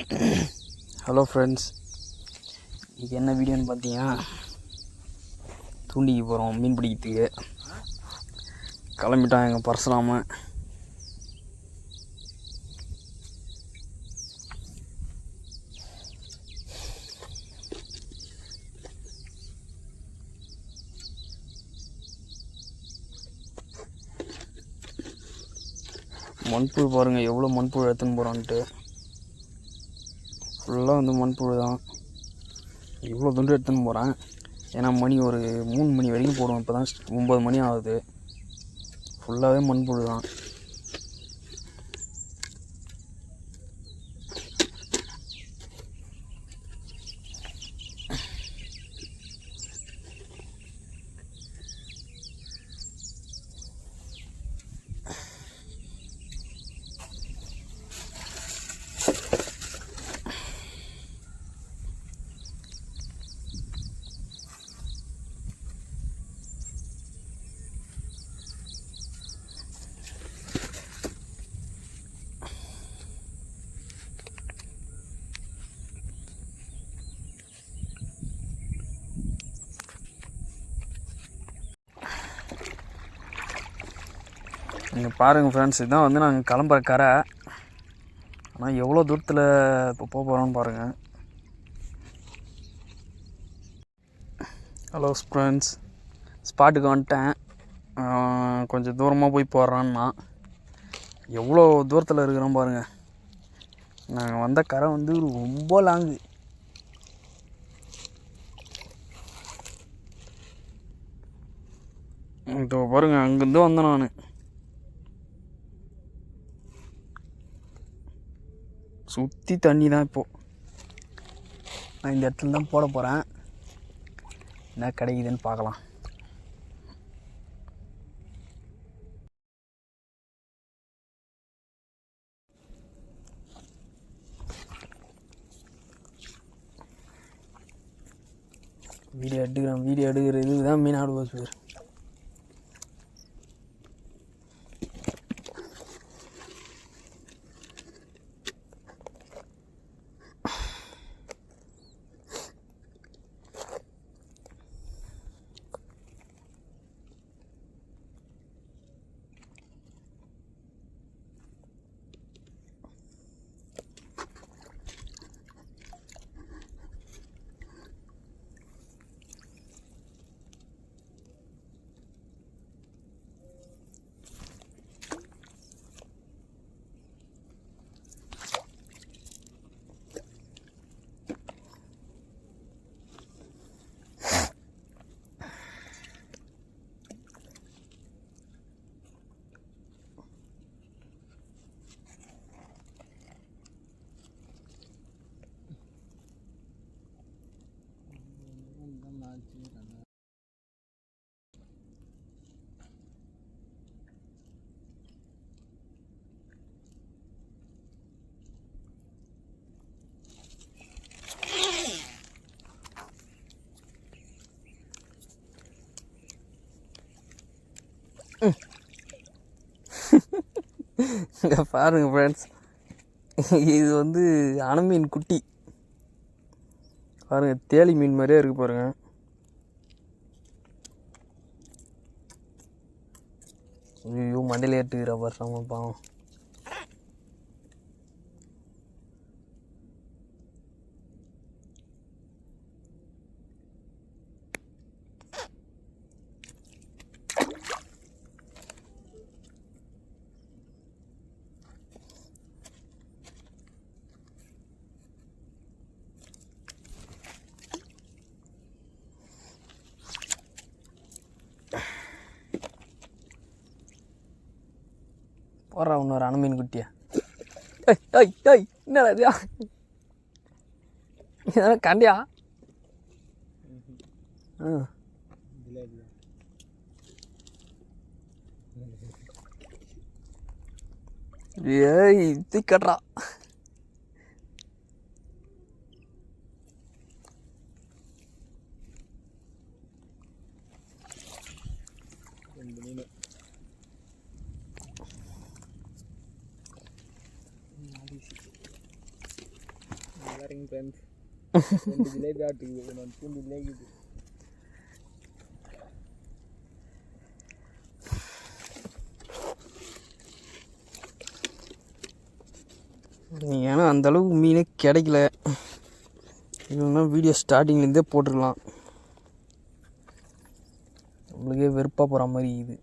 Hello friends இது என்ன வீடியோன்னு பார்த்தீங்கன்னா தூண்டிக்கு போகிறோம் மீன் பிடிக்கிறதுக்கு. கிளம்பிட்டான் எங்கள் பரசுலாம மண்புழு பாருங்கள் எவ்வளோ மண்புழு எடுத்துன்னு போகிறான்ட்டு ஃபுல்லாக வந்து மண்புழு தான். இவ்வளோ துண்டு எடுத்துன்னு போகிறேன் ஏன்னா மணி ஒரு மூணு மணி வரைக்கும் போடுவோம். இப்போ தான் ஒம்பது மணி ஆகுது. ஃபுல்லாகவே மண்புழு தான். நீங்கள் பாருங்கள் ஃப்ரெண்ட்ஸ் இதுதான் வந்து நாங்கள் கிளம்புற கரை. ஆனால் எவ்வளோ தூரத்தில் இப்போ போக போகிறோம்னு பாருங்கள் ஹலோ ஃப்ரெண்ட்ஸ் ஸ்பாட்டுக்கு வந்துட்டேன். கொஞ்சம் தூரமாக போய் போடுறான்னா எவ்வளோ தூரத்தில் இருக்கிறோம் பாருங்கள் நாங்கள் வந்த கரை வந்து ரொம்ப லாங்கு இதோ பாருங்க அங்கேருந்து வந்தேன் நான். சுற்றி தண்ணி தான் இப்போது நான் இந்த இடத்துல தான் போட போகிறேன் என்ன கிடைக்குதுன்னு பார்க்கலாம். வீடியோ எடுக்கிறேன் வீடியோ எடுக்கிற இதுக்கு தான் மீனாடு பேர் இங்கே பாருங்க ஃப்ரெண்ட்ஸ் இது வந்து அணமீன் குட்டி. பாருங்க தேலி மீன் மாதிரியே இருக்கு பாருங்க. ஐயோ மண்டையில் ஏற்றுக்கிற பாரு பாவம். வர்றா இன்னொரு அணமீன் குட்டியா? ஏய் ஏய் ஏய் என்னடா இது? இதெல்லாம் கண்டியா? ஆ. ஏய் திக்கட்றா பாருங்க ஃப்ரெண்ட்ஸ் ரெண்டு ஜிலேபி ஆட்டுக்குது நான் பூண்டு லேக்குது ஏன்னா அந்த அளவுக்கு மீனே கிடைக்கல. இல்லைன்னா வீடியோ ஸ்டார்டிங்லேருந்தே போட்டுருக்கலாம் நம்மளுக்கே வெறுப்பாக போகிற மாதிரி இது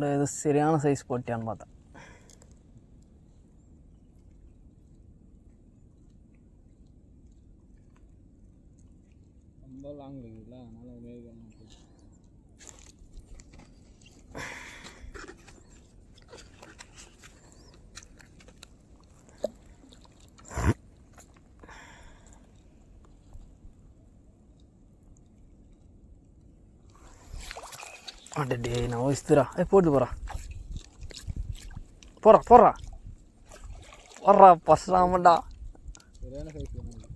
நான் ஏதோ சரியான சைஸ் போட்டியான்னு பார்த்தேன் அடே நான் வயசுரா ஏ போட்டு போகிறா போகிறா போகிறா போடுறா சைஸ் வேணும்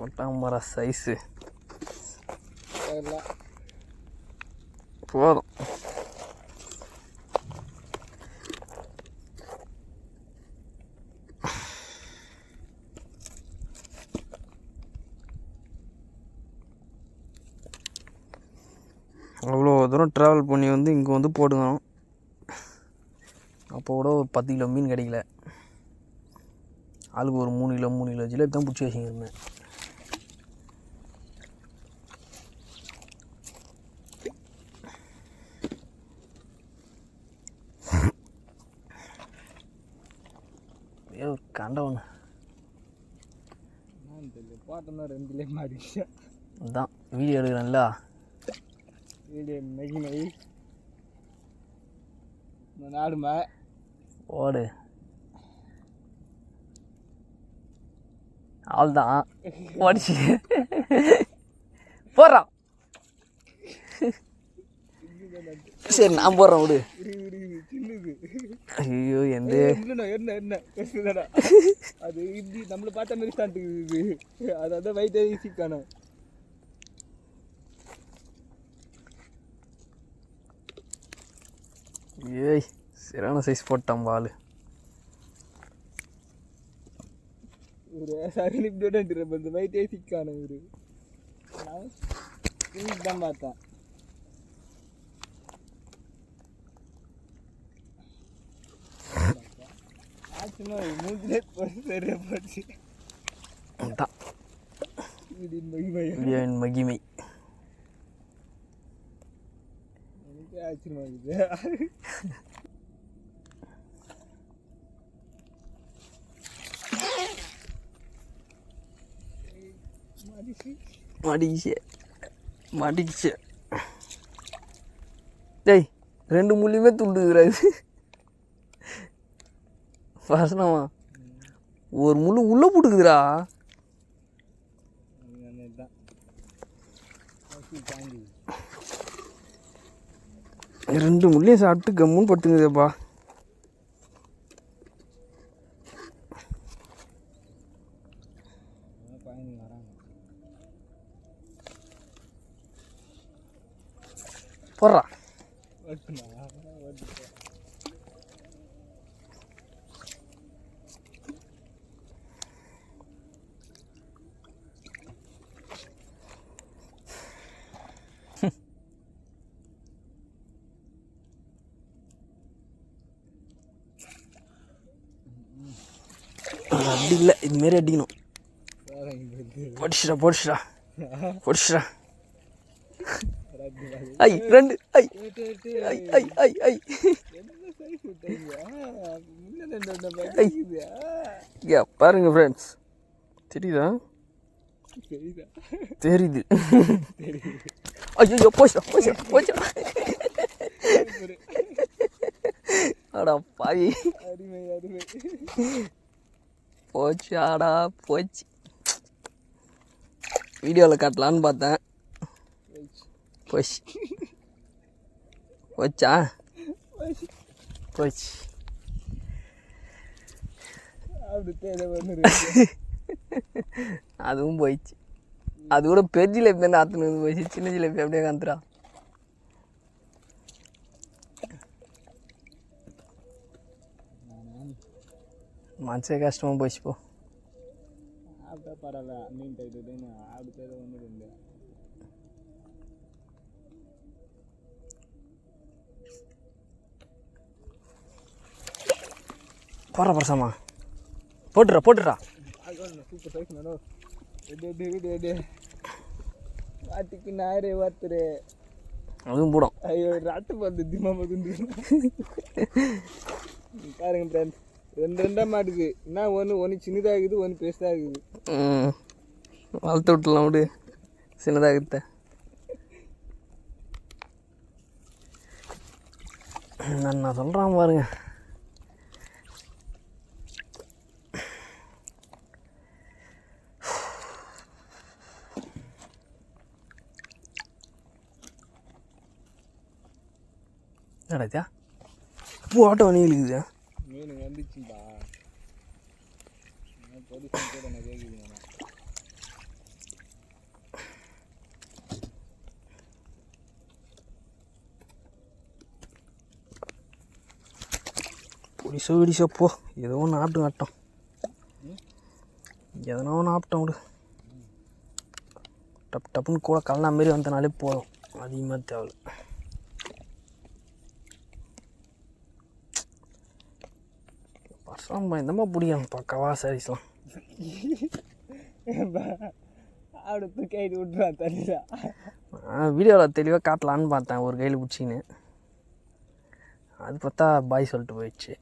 ஒட்டாம்பரா சைஸு போதும் தூரம் ட்ராவல் பண்ணி வந்து இங்கே வந்து போட்டுக்கணும். அப்போ கூட ஒரு பத்து கிலோ மீன் கிடைக்கல. ஆளுக்கு ஒரு மூணு கிலோ மூணு கிலோ ஜிலேபி தான் பிடிச்சி வச்சுக்கிருந்தேன் ஒரு கண்ட ஒன்று என்னன்னு தெரியல. பார்த்தோம்னா ரெண்டுலேயே மாட்டிக்கிச்சு தான் வீடியோ எடுக்கிறேன்ல. வீடியோ மெகி மெகி நாடுமா ஓடு. அவ்வளோதான் ஓடிச்சு. போடுறான் சரி நான் போடுறேன் விடு. சின்னுது ஐயோ எந்த என்ன என்ன? அது இப்படி நம்மளை பார்த்த மாதிரி இது அது அதான் வயிற்று சிக்கானோ. ஏய் சரியான சைஸ் போட்டான் பால் ஒரு சரி இப்படி விட்டு இந்த வயிற்றே சிக்கானோ இவரு. நான் இன்னைக்கு தான் பார்த்தேன். மூஞ்சிலே போட்டு சரியா போச்சு. மகிமை. மாட்டிக்கிச்சு மாட்டிக்கிச்சு டேய் ரெண்டு முள்ளியுமே துண்டுக்கிறாது வசனமா? ஒரு முள்ளு உள்ளே போட்டுக்குதுடா. தான் தாங்கி ரெண்டு முள்ளையும் சாப்பிட்டு கம்முன்னு படுத்துங்குதேப்பா அப்படி இல்லை இதுமாரி அடிக்கணும். பாருங்க படிச்சுடா படிச்சுடா படிச்சுடா ஐ ரெண்டு ஐ. ஐ ஐ ஐ ஐ. என்ன பாருங்க ஃப்ரெண்ட்ஸ் தெரியுதா? தெரியுது. ஐயோ போச்சா போச்சா போச்சா அடா பாய் அருமை அருமை போச்சு ஆடா போச்சு. வீடியோவில் காட்டலான்னு பார்த்தேன். போச்சு. போச்சா? போச்சு. அப்படி அதுவும் போயிடுச்சு அது கூட பெரிய ஜிலேபி தானே ஆற்றுனு போயிடுச்சு சின்ன ஜிலேபி அப்படியே காந்துரா போயிடுச்சு போ. ஆப்டா பரவாயில்ல மீன் டைட்டு ஆடு தேவை ஒன்று ரெண்டு போடுற பரசாமா. போட்டுறா போட்டுறா super size no ready ready ready ready வாட்டிக்கு நாயரே வாத்துரு. அதுவும் போடும். ஐயோ ராட்டு பார்த்து திமா மதுந்து பாருங்க ஃப்ரெண்ட் ரெண்டு ரெண்டா மாட்டுது. என்ன ஒன்று ஒன்று சின்னதாக இருக்குது ஒன்று பெருசாக இருக்குது ம். வளர்த்து விட்டுலாம் விடு. சின்னதாகத்த நான் நான் சொல்கிறான் பாருங்க. என்னடாச்சா பூ ஆட்டோ வணிகளுக்குதா இருக்குது மீன் கூட நான் வெடிசோ போ. ஏதோ ஒன்று ஆட்டும் ஆட்டம். எதனா ஒன்று ஆப்டம் விடு. டப் டப்புன்னு கூட கல்லா மாரி வந்தனாலே போதும். அதிகமாக தேவை பர்சம் பயந்தமாக பிடிக்கும் பக்கவா சாரீஸ்லாம் ஆடு தூக்கி ஆகிட்டு விட்டுறான் தண்ணியில் நான் வீடியோவில் தெளிவாக காட்டலான்னு பார்த்தேன் ஒரு கையில் பிடிச்சின்னு அது பார்த்தா பாய் சொல்லிட்டு போயிடுச்சு.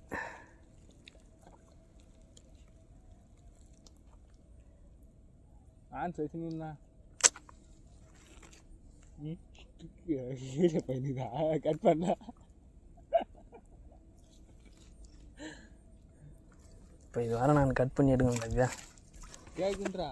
ஆன் சசினா பண்ணிதா கட் பண்ண. இப்போ இது வர நான் கட் பண்ணி எடுக்கணும் முடியாது கேட்குன்றா